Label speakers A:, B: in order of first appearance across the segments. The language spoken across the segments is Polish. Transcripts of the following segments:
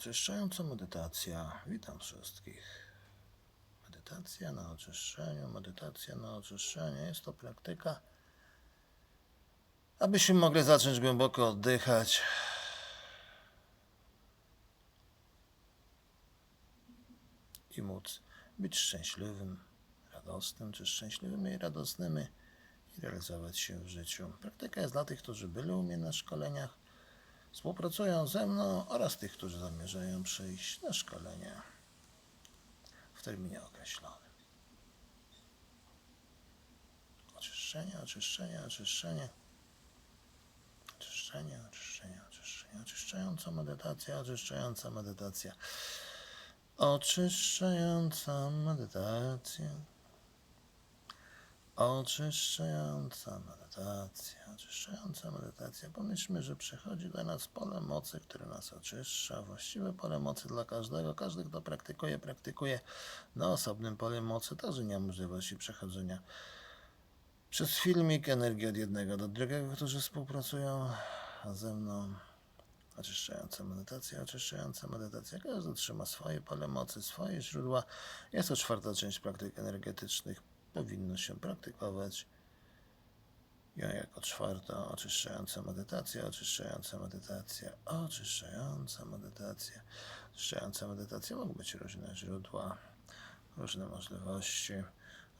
A: Oczyszczająca medytacja. Witam wszystkich. Medytacja na oczyszczeniu, medytacja na oczyszczeniu. Jest to praktyka, abyśmy mogli zacząć głęboko oddychać. I móc być szczęśliwym, radosnym, czy szczęśliwymi i radosnymi i realizować się w życiu. Praktyka jest dla tych, którzy byli u mnie na szkoleniach, współpracują ze mną oraz tych, którzy zamierzają przyjść na szkolenia w terminie określonym. Oczyszczenie, oczyszczenie, oczyszczenie. Oczyszczenie, oczyszczenie, oczyszczenie. Oczyszczająca medytacja, oczyszczająca medytacja. Oczyszczająca medytacja. Oczyszczająca medytacja, oczyszczająca medytacja. Pomyślmy, że przychodzi do nas pole mocy, które nas oczyszcza. Właściwe pole mocy dla każdego. Każdy, kto praktykuje, praktykuje na osobnym pole mocy. Także nie ma możliwości przechodzenia przez filmik energii od jednego do drugiego, którzy współpracują ze mną. Oczyszczająca medytacja, oczyszczająca medytacja. Każdy trzyma swoje pole mocy, swoje źródła. Jest to czwarta część praktyk energetycznych. Powinno się praktykować. Ja jako czwarta, oczyszczająca medytacja, oczyszczająca medytacja, oczyszczająca medytacja, oczyszczająca medytacja. Mogą być różne źródła, różne możliwości,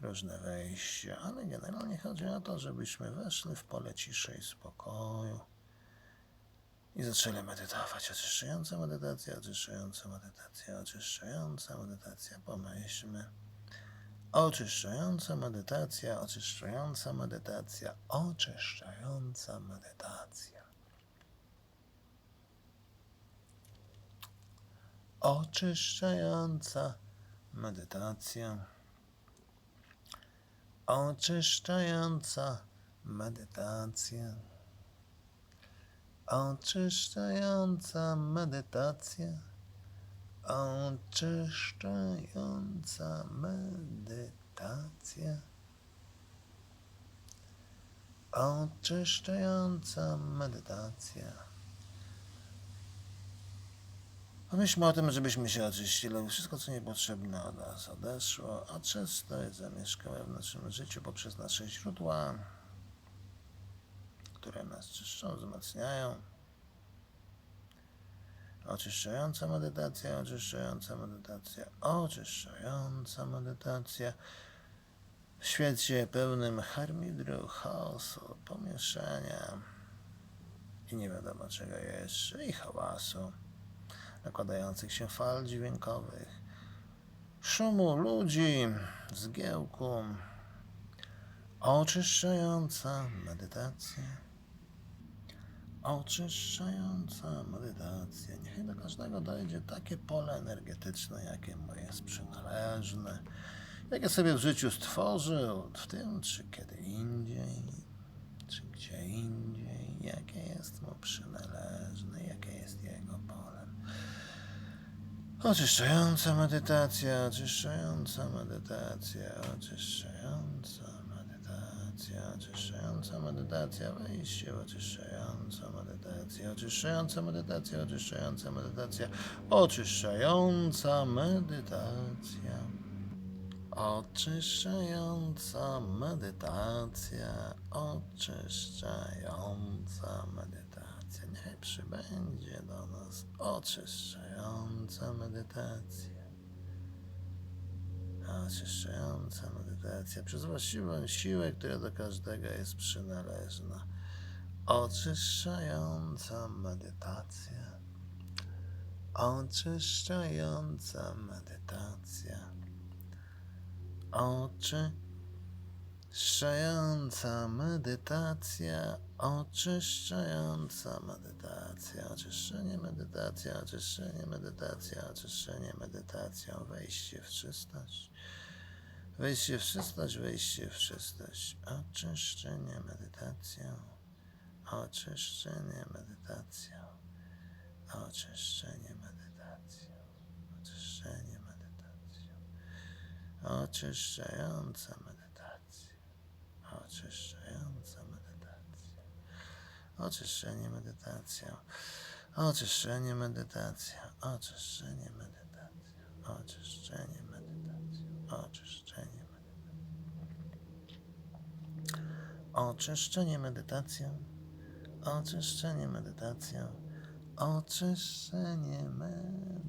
A: różne wejścia, ale generalnie chodzi o to, żebyśmy weszli w pole ciszy i spokoju i zaczęli medytować. Oczyszczająca medytacja, oczyszczająca medytacja, oczyszczająca medytacja. Pomyślmy. Oczyszczająca medytacja, oczyszczająca medytacja, oczyszczająca medytacja. Oczyszczająca medytacja. Oczyszczająca medytacja. Oczyszczająca medytacja. Oczyszczająca medytacja. Oczyszczająca medytacja. Pomyślmy o tym, żebyśmy się oczyścili, wszystko, co niepotrzebne od nas odeszło, a często jest zamieszkałe w naszym życiu poprzez nasze źródła, które nas czyszczą, wzmacniają. Oczyszczająca medytacja, oczyszczająca medytacja, oczyszczająca medytacja. W świecie pełnym harmidru, chaosu, pomieszania i nie wiadomo czego jeszcze, i hałasu, nakładających się fal dźwiękowych, szumu ludzi, zgiełku, oczyszczająca medytacja. Oczyszczająca medytacja. Niech do każdego dojdzie takie pole energetyczne, jakie mu jest przynależne, jakie sobie w życiu stworzył, w tym czy kiedy indziej, czy gdzie indziej, jakie jest mu przynależne, jakie jest jego polem. Oczyszczająca medytacja, oczyszczająca medytacja, oczyszczająca medytacja, oczyszczająca medytacja, wejście oczyszczająca medytacja, oczyszczająca medytacja, oczyszczająca medytacja, oczyszczająca medytacja. Oczyszczająca medytacja, oczyszczająca medytacja. Niech przybędzie do nas oczyszczająca medytacja. Oczyszczająca medytacja przez właściwą siłę, która do każdego jest przynależna. Oczyszczająca medytacja. Oczyszczająca medytacja. Oczyszczająca medytacja, oczyszczająca medytacja, oczyszczenie medytacja, oczyszczenie medytacja, oczyszczenie medytacją, wejście w czystość, wejście w czystość, wejście w czystość, oczyszczenie medytacją, oczyszczenie medytacją, oczyszczenie medytacją, oczyszczenie medytacją. Oczyszczająca medytacja. Oczyszczająca medytacja. Oczyszczenie medytacją. Oczyszczenie, medytacja, oczyszczenie, medytacja, oczyszczenie, medytacja, oczyszczenie, medytacja. Oczyszczenie, medytacja, oczyszczenie, medytacja, oczyszczenie, medytacja.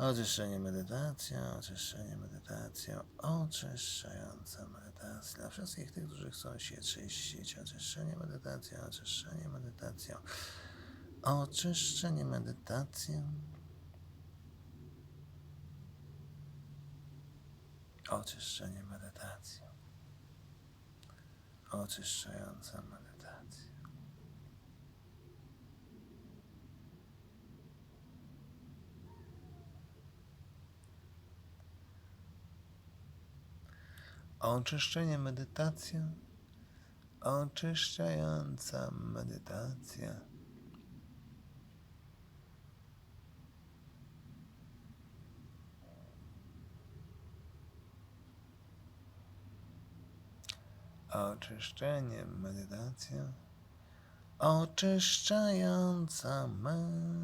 A: Oczyszczenie, medytacja, oczyszczenie, medytacja, oczyszczająca medytacja. Dla wszystkich tych, którzy chcą się czyścić, oczyszczenie, medytacja, oczyszczenie, medytacja, oczyszczenie, medytacja. Oczyszczenie, medytacja, oczyszczająca medytacja. Oczyszczenie, medytacja, oczyszczająca medytacja. Oczyszczenie, medytacja, oczyszczająca medytacja.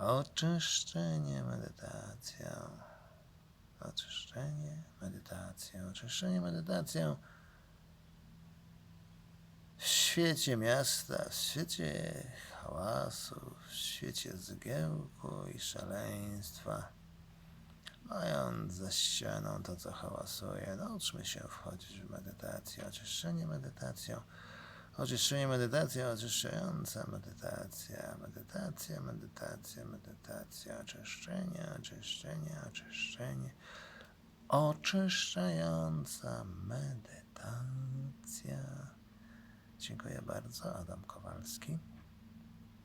A: Oczyszczenie, medytacja. Oczyszczenie, medytacja. Oczyszczenie, medytacja. W świecie miasta, w świecie hałasu, w świecie zgiełku i szaleństwa. Mając za ścianą to, co hałasuje, nauczmy się wchodzić w medytację. Oczyszczenie, medytacją. Oczyszczenie, medytacja, oczyszczająca medytacja, medytacja, medytacja, medytacja, oczyszczenie, oczyszczenie, oczyszczenie, oczyszczająca medytacja. Dziękuję bardzo, Adam Kowalski.